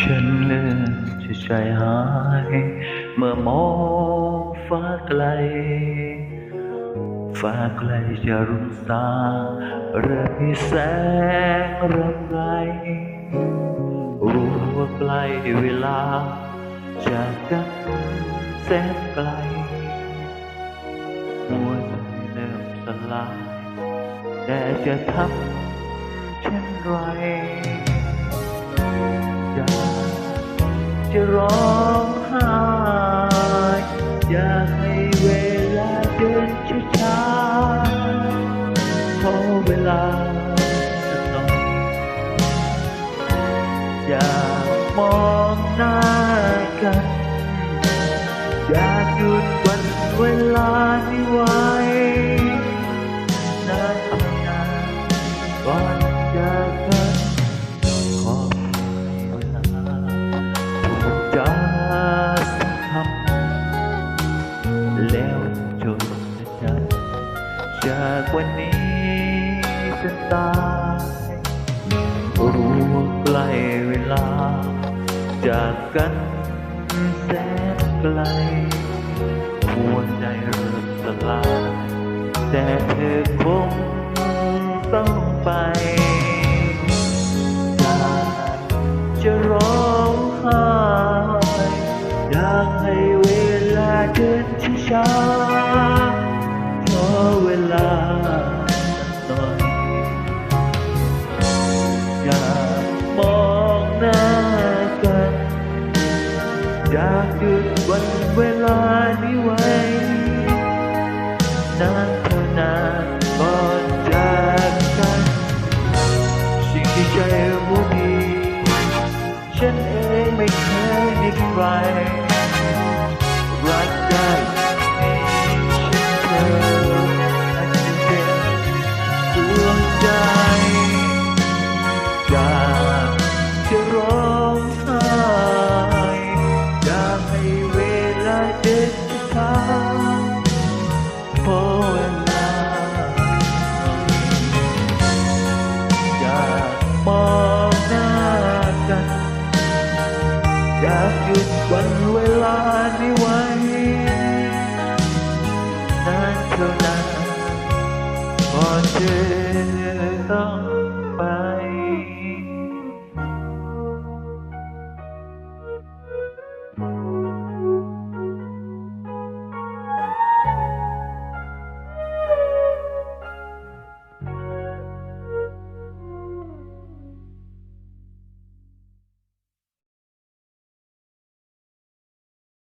ฉันเลื่อนจะใจหาย เมื่อมองฟ้าไกล ฟ้าไกลจะรุ่งสางเริ่มมีแสงรำไรรู้ว่าใกล้เวลา จากกันแสนไกลหัวใจเริ่มสลายแต่จะทำเช่นไร จะร้องไห้อยากให้เวลาเดินช้าๆขอเวลาสักหน่อยอยากมองหน้ากัน อยากหยุดวันเวลานี้ไว้น วันนี้จนตายรู้ว่าใกล้เวลา จากกันแสนไกลหัวใจเริ่มสลายแต่เธอคง ไม่ไหวนานเท่านานก่อนจากกันสิ่งที่ใจรู้ดีฉันเองไม่เคยมีใคร นา